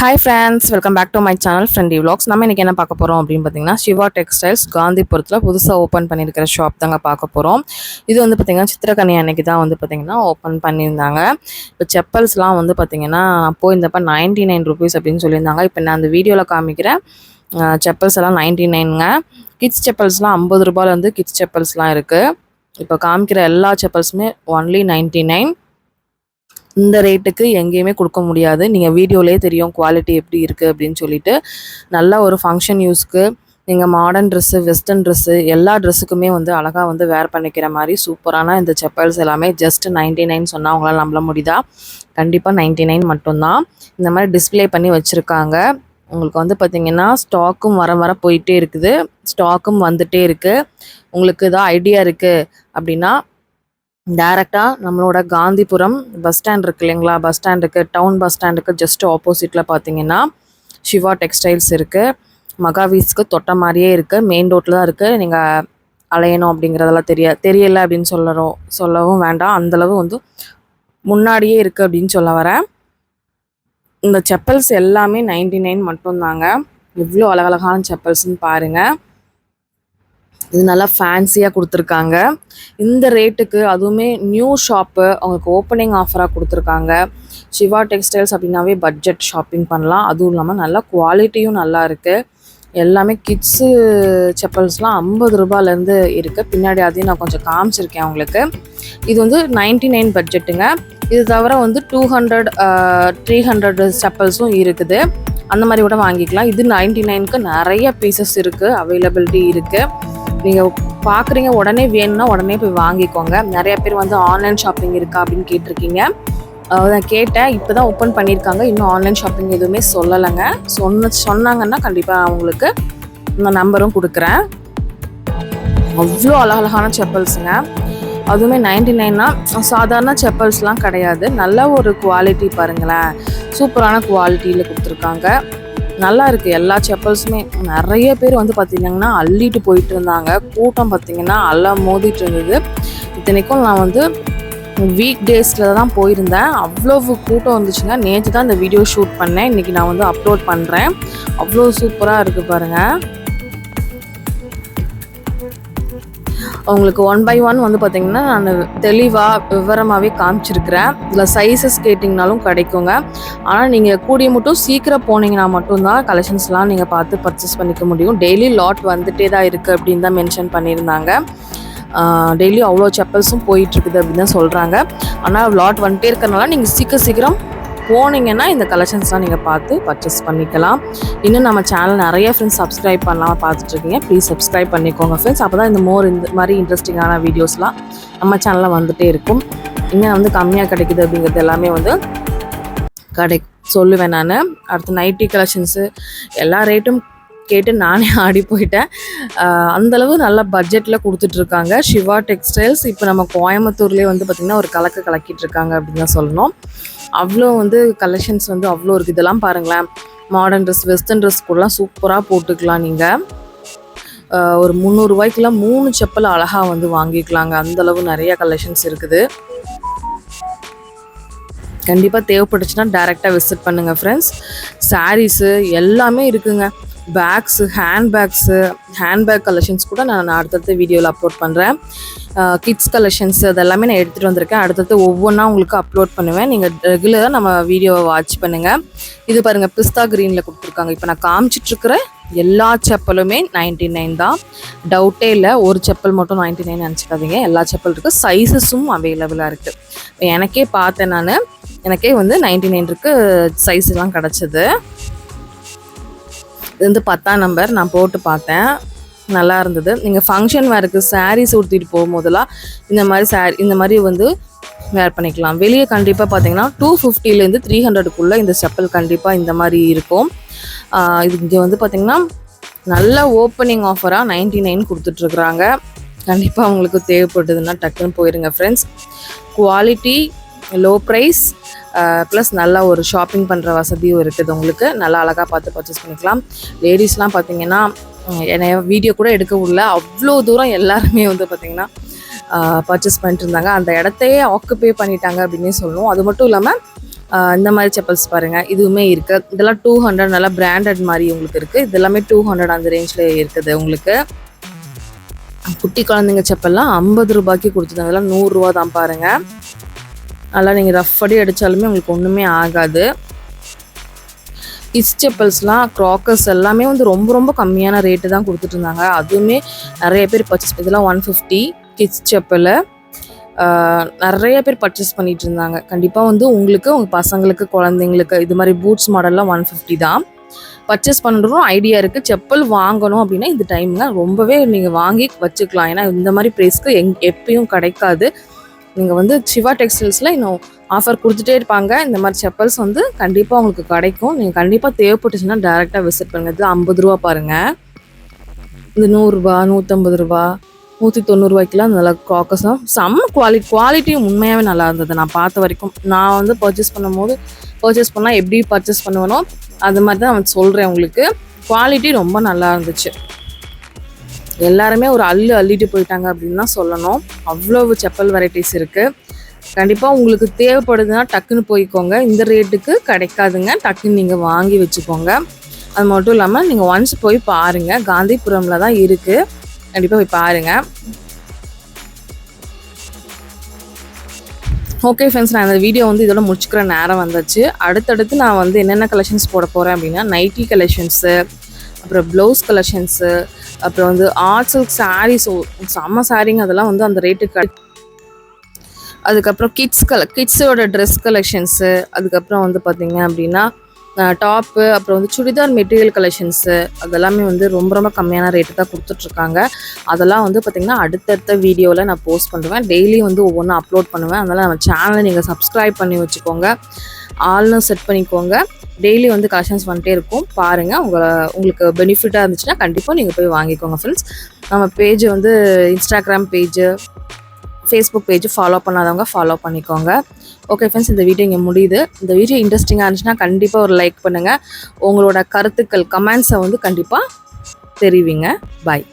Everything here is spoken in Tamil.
Hi friends welcome back to my channel friendy vlogs நம்ம இன்றைக்கி என்ன பார்க்க போகிறோம் அப்படின்னு பார்த்தீங்கன்னா சிவா டெக்ஸ்டைல்ஸ் காந்திபுரத்தில் புதுசாக ஓப்பன் பண்ணியிருக்கிற ஷாப் தாங்க பார்க்க போகிறோம் இது வந்து பார்த்திங்கன்னா சித்திரக்கனி அன்னைக்கு தான் வந்து பார்த்திங்கன்னா ஓப்பன் பண்ணியிருந்தாங்க. இப்போ செப்பல்ஸ்லாம் வந்து பார்த்திங்கன்னா போயிருந்தப்போ போயிருந்தப்ப நைன்ட்டி நைன் ருபீஸ் அப்படின்னு சொல்லியிருந்தாங்க. இப்போ நான் அந்த வீடியோவில் காமிக்கிறேன். செப்பல்ஸ் எல்லாம் நைன்ட்டி நைனுங்க கிட்ஸ் செப்பல்ஸ்லாம் ஐம்பது ரூபாயிலேருந்து கிட்ஸ் செப்பல்ஸ்லாம் இருக்குது இப்போ காமிக்கிற எல்லா செப்பல்ஸுமே ஒன்லி நைன்ட்டி நைன் இந்த ரேட்டுக்கு எங்கேயுமே கொடுக்க முடியாது. நீங்கள் வீடியோலேயே தெரியும் குவாலிட்டி எப்படி இருக்குது அப்படின்னு சொல்லிட்டு. நல்ல ஒரு ஃபங்க்ஷன் யூஸ்க்கு நீங்கள் மாடர்ன் ட்ரெஸ்ஸு வெஸ்டர்ன் ட்ரெஸ்ஸு எல்லா ட்ரெஸ்ஸுக்குமே வந்து அழகாக வந்து வேர் பண்ணிக்கிற மாதிரி சூப்பரான இந்த செப்பல்ஸ் எல்லாமே ஜஸ்ட் நைன்டி நைன் சொன்னால் அவங்களால நம்ப முடியுதா? கண்டிப்பாக நைன்ட்டி நைன் மட்டும்தான். இந்த மாதிரி டிஸ்ப்ளே பண்ணி வச்சுருக்காங்க. உங்களுக்கு வந்து பார்த்திங்கன்னா ஸ்டாக்கும் வர வர போயிட்டே இருக்குது. ஸ்டாக்கும் வந்துகிட்டே இருக்குது உங்களுக்கு ஏதோ ஐடியா இருக்குது அப்படின்னா டேரெக்டாக நம்மளோட காந்திபுரம் பஸ் ஸ்டாண்ட் இருக்கு இல்லைங்களா? பஸ் ஸ்டாண்டுக்கு டவுன் பஸ் ஸ்டாண்டுக்கு ஜஸ்ட் ஆப்போசிட்டில் பார்த்தீங்கன்னா சிவா டெக்ஸ்டைல்ஸ் இருக்குது மகாவீஸ்க்கு தொட்ட மாதிரியே இருக்குது மெயின் ரோட்டில் தான் இருக்குது நீங்கள் அலையணும் அப்படிங்கிறதெல்லாம் தெரிய தெரியலை அப்படின்னு சொல்லறோம் சொல்லவும் வேண்டாம். அந்தளவு வந்து முன்னாடியே இருக்குது அப்படின்னு சொல்ல வரேன். இந்த செப்பல்ஸ் எல்லாமே நைன்டி நைன் மட்டும்தாங்க. எவ்வளோ அழகழகான செப்பல்ஸ்ன்னு பாருங்கள் இது நல்லா ஃபேன்சியாக கொடுத்துருக்காங்க. இந்த ரேட்டுக்கு அதுவுமே நியூ ஷாப்பு அவங்களுக்கு ஓப்பனிங் ஆஃபராக கொடுத்துருக்காங்க. சிவா டெக்ஸ்டைல்ஸ் அப்படின்னாவே பட்ஜெட் ஷாப்பிங் பண்ணலாம். அதுவும் இல்லாமல் நல்லா குவாலிட்டியும் நல்லா இருக்குது எல்லாமே கிட்ஸு செப்பல்ஸ்லாம் ஐம்பது ரூபாயிலேருந்து இருக்குது பின்னாடி அதையும் நான் கொஞ்சம் காமிச்சிருக்கேன் அவங்களுக்கு இது வந்து நைன்டி நைன் பட்ஜெட்டுங்க இது தவிர வந்து டூ ஹண்ட்ரட் த்ரீ ஹண்ட்ரட் செப்பல்ஸும் இருக்குது. அந்த மாதிரி கூட வாங்கிக்கலாம். இது நைன்டி நைனுக்கு நிறைய பீசஸ் இருக்குது அவைலபிலிட்டி இருக்குது நீங்கள் பார்க்குறீங்க உடனே வேணும்னா உடனே போய் வாங்கிக்கோங்க. நிறைய பேர் வந்து ஆன்லைன் ஷாப்பிங் இருக்கா அப்படின்னு கேட்டிருக்கீங்க. நான் கேட்டேன். இப்போ தான் ஓப்பன் பண்ணியிருக்காங்க. இன்னும் ஆன்லைன் ஷாப்பிங் எதுவுமே சொல்லலைங்க. சொன்ன சொன்னாங்கன்னா கண்டிப்பாக அவங்களுக்கு இந்த நம்பரும் கொடுக்குறேன். அவ்வளோ அழகழகான செப்பல்ஸுங்க. அதுவுமே நைன்டி நைன்னா சாதாரண செப்பல்ஸ்லாம் கிடையாது. நல்ல ஒரு குவாலிட்டி பாருங்களேன். சூப்பரான குவாலிட்டியில் கொடுத்துருக்காங்க. நல்லா இருக்குது எல்லா செப்பல்ஸுமே. நிறைய பேர் வந்து பார்த்திங்கன்னா அள்ளிட்டு போயிட்டு இருந்தாங்க. கூட்டம் பார்த்திங்கன்னா அள்ள மோதிட்டு இருந்தது. இத்தனைக்கும் நான் வந்து வீக் டேஸில் தான் போயிருந்தேன். அவ்வளோ கூட்டம் வந்துச்சுங்க. நேற்று தான் இந்த வீடியோ ஷூட் பண்ணேன். இன்றைக்கி நான் வந்து அப்லோட் பண்ணுறேன் அவ்வளோ சூப்பராக இருக்குது பாருங்கள் உங்களுக்கு ஒன் பை ஒன் வந்து பார்த்தீங்கன்னா நான் தெளிவாக விவரமாகவே காமிச்சிருக்கிறேன். இதில் சைஸஸ் கேட்டிங்கனாலும் கிடைக்குங்க. ஆனால் நீங்கள் கூடிய மட்டும் சீக்கிரம் போனீங்கன்னா மட்டும்தான் கலெக்ஷன்ஸ்லாம் நீங்கள் பார்த்து பர்ச்சேஸ் பண்ணிக்க முடியும். டெய்லி லாட் வந்துட்டே தான் இருக்குது அப்படின்னு தான் மென்ஷன் பண்ணியிருந்தாங்க. டெய்லி அவ்வளோ செப்பல்ஸும் போயிட்டுருக்குது அப்படின்னு தான் சொல்கிறாங்க ஆனால் லாட் வந்துட்டே இருக்கிறனால நீங்கள் சீக்கிரம் சீக்கிரம் போனீங்கன்னா இந்த கலெக்ஷன்ஸ்லாம் நீங்கள் பார்த்து பர்ச்சேஸ் பண்ணிக்கலாம். இன்னும் நம்ம சேனல் நிறைய ஃப்ரெண்ட்ஸ் சப்ஸ்கிரைப் பண்ணலாம் பார்த்துட்ருக்கீங்க. ப்ளீஸ் சப்ஸ்கிரைப் பண்ணிக்கோங்க ஃப்ரெண்ட்ஸ் அப்போ தான் இந்த மோர் இந்த மாதிரி இன்ட்ரெஸ்டிங்கான வீடியோஸ்லாம் நம்ம சேனலில் வந்துகிட்டே இருக்கும். இங்கே வந்து கம்மியாக கிடைக்குது அப்படிங்கிறது எல்லாமே வந்து கடை சொல்லுவேன் நான். அடுத்து நைட்டி கலெக்ஷன்ஸு எல்லா ரேட்டும் கேட்டு நானே ஆடி போயிட்டேன். அந்தளவு நல்ல பட்ஜெட்டில் கொடுத்துட்ருக்காங்க. சிவா டெக்ஸ்டைல்ஸ் இப்போ நம்ம கோயம்புத்தூர்லேயே வந்து பார்த்திங்கன்னா ஒரு கலக்க கலக்கிட்டு இருக்காங்க அப்படின்னு தான் சொல்லணும். அவ்வளோ வந்து கலெக்ஷன்ஸ் வந்து அவ்வளோ இருக்குது இதெல்லாம் பாருங்களேன். மாடர்ன் ட்ரெஸ் வெஸ்டர்ன் ட்ரெஸ் கூடலாம் சூப்பராக போட்டுக்கலாம் நீங்கள் ஒரு முந்நூறுரூவாய்க்குலாம் மூணு செப்பல் அழகாக வந்து வாங்கிக்கலாங்க. அந்தளவு நிறைய கலெக்ஷன்ஸ் இருக்குது. கண்டிப்பாக தேவைப்பட்டுச்சுன்னா டேரெக்டாக விசிட் பண்ணுங்கள் ஃப்ரெண்ட்ஸ் சாரீஸு எல்லாமே இருக்குங்க. Bags hand bags handbag collections கூட நான் அடுத்தடுத்த வீடியோவில் அப்லோட் பண்ணுறேன் கிட்ஸ் கலெக்ஷன்ஸ் அதெல்லாமே நான் எடுத்துகிட்டு வந்திருக்கேன். அடுத்தடுத்து ஒவ்வொன்றா உங்களுக்கு அப்லோட் பண்ணுவேன். நீங்கள் ரெகுலராக நம்ம வீடியோவை வாட்ச் பண்ணுங்கள் இது பாருங்கள் பிஸ்தா க்ரீனில் கொடுத்துருக்காங்க. இப்போ நான் காமிச்சிட்ருக்கிற எல்லா செப்பலுமே நைன்டி நைன் தான். டவுட்டே இல்லை ஒரு செப்பல் மட்டும் நைன்டி நைன் நினச்சிக்காதீங்க. எல்லா செப்பல் இருக்குது சைஸஸும் அவைலபிளாக இருக்குது எனக்கே பார்த்தேன் நான். எனக்கே வந்து நைன்டி நைன் இருக்குது சைஸ்லாம் கிடச்சிது. இது வந்து பத்தாம் நம்பர். நான் போட்டு பார்த்தேன். நல்லா இருந்தது. நீங்கள் ஃபங்க்ஷன் வேறுக்கு சாரீஸ் உடுத்திட்டு போகும்போதெல்லாம் இந்த மாதிரி சாரி இந்த மாதிரி வந்து வேர் பண்ணிக்கலாம். வெளியே கண்டிப்பாக பார்த்தீங்கன்னா டூ ஃபிஃப்டிலேருந்து த்ரீ ஹண்ட்ரடுக்குள்ளே இந்த செப்பல் கண்டிப்பாக இந்த மாதிரி இருக்கும். இது இங்கே வந்து பார்த்தீங்கன்னா நல்ல ஓப்பனிங் ஆஃபராக நைன்டி நைன் கொடுத்துட்ருக்குறாங்க கண்டிப்பாக உங்களுக்கு தேவைப்படுதுன்னா டக்குன்னு போயிருங்க friends quality low price plus நல்லா ஒரு ஷாப்பிங் பண்ணுற வசதியும் இருக்குது. உங்களுக்கு நல்லா அழகாக பார்த்து பர்ச்சேஸ் பண்ணிக்கலாம். லேடிஸ்லாம் பார்த்தீங்கன்னா என்னை வீடியோ கூட எடுக்க முடியல. அவ்வளோ தூரம் எல்லாருமே வந்து பார்த்திங்கன்னா பர்ச்சேஸ் பண்ணிட்டு இருந்தாங்க. அந்த இடத்தையே ஆக்குபை பண்ணிட்டாங்க அப்படின்னே சொல்லணும் அது மட்டும் இல்லாமல் இந்த மாதிரி செப்பல்ஸ் பாருங்கள் இதுவுமே இருக்குது இதெல்லாம் டூ ஹண்ட்ரட் நல்லா பிராண்டட் மாதிரி உங்களுக்கு இருக்குது இது எல்லாமே டூ ஹண்ட்ரட் அந்த ரேஞ்சில் இருக்குது உங்களுக்கு. குட்டி குழந்தைங்க செப்பல்லாம் ஐம்பது ரூபாய்க்கு கொடுத்துருந்தாங்க அதெல்லாம் நூறுரூவா தான் பாருங்கள் நல்லா நீங்கள் ரஃப் அடி அடித்தாலுமே உங்களுக்கு ஒன்றுமே ஆகாது. கிட்ஸ் செப்பல்ஸ்லாம் க்ராக்கர்ஸ் எல்லாமே வந்து ரொம்ப ரொம்ப கம்மியான ரேட்டு தான் கொடுத்துட்டு இருந்தாங்க அதுவுமே நிறைய பேர் பர்ச்சேஸ் இதெல்லாம் ஒன் ஃபிஃப்டி கிட்ஸ் செப்பல் நிறைய பேர் பர்ச்சேஸ் பண்ணிட்டு இருந்தாங்க கண்டிப்பாக வந்து உங்களுக்கு உங்கள் பசங்களுக்கு குழந்தைங்களுக்கு இது மாதிரி பூட்ஸ் மாடல்லாம் ஒன் ஃபிஃப்டி தான். பர்ச்சேஸ் பண்ணுறதும் ஐடியா இருக்குது செப்பல் வாங்கணும் அப்படின்னா இந்த டைம்லாம் ரொம்பவே நீங்கள் வாங்கி வச்சுக்கலாம். ஏன்னா இந்த மாதிரி ப்ரைஸ்க்கு எங் எப்பயும் கிடைக்காது. நீங்கள் வந்து சிவா டெக்ஸ்டைல்ஸில் இன்னும் ஆஃபர் கொடுத்துட்டே இருப்பாங்க. இந்த மாதிரி செப்பல்ஸ் வந்து கண்டிப்பாக உங்களுக்கு கிடைக்கும். நீங்கள் கண்டிப்பாக தேவைப்பட்டுச்சுன்னா டேரெக்டாக விசிட் பண்ணுங்க. இது ஐம்பது ரூபா பாருங்கள் இந்த நூறுரூபா நூற்றம்பது ரூபா நூற்றி தொண்ணூறுரூவாய்க்குலாம் நல்லா காக்கஸும் செம்ம குவாலிட்டி குவாலிட்டியும் உண்மையாகவே நல்லா இருந்தது. நான் பார்த்த வரைக்கும். நான் வந்து பர்ச்சேஸ் பண்ணும்போது பர்ச்சேஸ் பண்ணால் எப்படி பர்ச்சேஸ் பண்ணுவேனோ அது மாதிரி தான் நான் சொல்கிறேன் உங்களுக்கு. குவாலிட்டி ரொம்ப நல்லா இருந்துச்சு. எல்லாருமே ஒரு அள்ளு அள்ளிட்டு போயிட்டாங்க அப்படின்னு தான் சொல்லணும். அவ்வளவு செப்பல் வெரைட்டிஸ் இருக்குது கண்டிப்பாக உங்களுக்கு தேவைப்படுதுன்னா டக்குன்னு போய்க்கோங்க. இந்த ரேட்டுக்கு கிடைக்காதுங்க. டக்குன்னு நீங்கள் வாங்கி வச்சுக்கோங்க. அது மட்டும் இல்லாமல் நீங்கள் ஒன்ஸ் போய் பாருங்கள் காந்திபுரமில் தான் இருக்குது கண்டிப்பாக போய் பாருங்கள் ஓகே ஃப்ரெண்ட்ஸ் நான் இந்த வீடியோ வந்து இதோட முடிச்சுக்கிற நேரம் வந்துச்சு. அடுத்தடுத்து நான் வந்து என்னென்ன கலெக்ஷன்ஸ் போட போகிறேன் அப்படின்னா நைட்டி கலெக்ஷன்ஸு அப்புறம் ப்ளவுஸ் கலெக்ஷன்ஸு அப்புறம் வந்து ஆர்ட் சில்க் சாரீஸ் செம்ம சாரீங்க அதெல்லாம் வந்து அந்த ரேட்டுக்கு அதுக்கப்புறம் கிட்ஸ் கல கிட்ஸோட ட்ரெஸ் கலெக்ஷன்ஸு அதுக்கப்புறம் வந்து பார்த்தீங்க அப்படின்னா டாப்பு அப்புறம் வந்து சுடிதார் மெட்டீரியல் கலெக்ஷன்ஸு அதெல்லாமே வந்து ரொம்ப ரொம்ப கம்மியான ரேட்டு தான் கொடுத்துட்ருக்காங்க. அதெல்லாம் வந்து பார்த்திங்கன்னா அடுத்தடுத்த வீடியோவில் நான் போஸ்ட் பண்ணுவேன். டெய்லி வந்து ஒவ்வொன்றும் அப்லோட் பண்ணுவேன். அதனால் நம்ம சேனலை நீங்கள் சப்ஸ்கிரைப் பண்ணி வச்சுக்கோங்க. ஆல்னு செட் பண்ணிக்கோங்க. டெய்லி வந்து கலெக்ஷன்ஸ் வந்துட்டே இருக்கும். பாருங்கள் உங்களை உங்களுக்கு பெனிஃபிட்டாக இருந்துச்சுன்னா கண்டிப்பாக நீங்கள் போய் வாங்கிக்கோங்க ஃப்ரெண்ட்ஸ் நம்ம பேஜ் வந்து Instagram page Facebook page follow பண்ணாதவங்க ஃபாலோ பண்ணிக்கோங்க. ஓகே ஃப்ரெண்ட்ஸ் இந்த வீடியோ இங்கே முடியுது. இந்த வீடியோ இன்ட்ரெஸ்டிங்காக இருந்துச்சுன்னா கண்டிப்பாக ஒரு லைக் பண்ணுங்கள் உங்களோட கருத்துக்கள் கமெண்ட்ஸை வந்து கண்டிப்பாக தெரிவிங்க. பாய்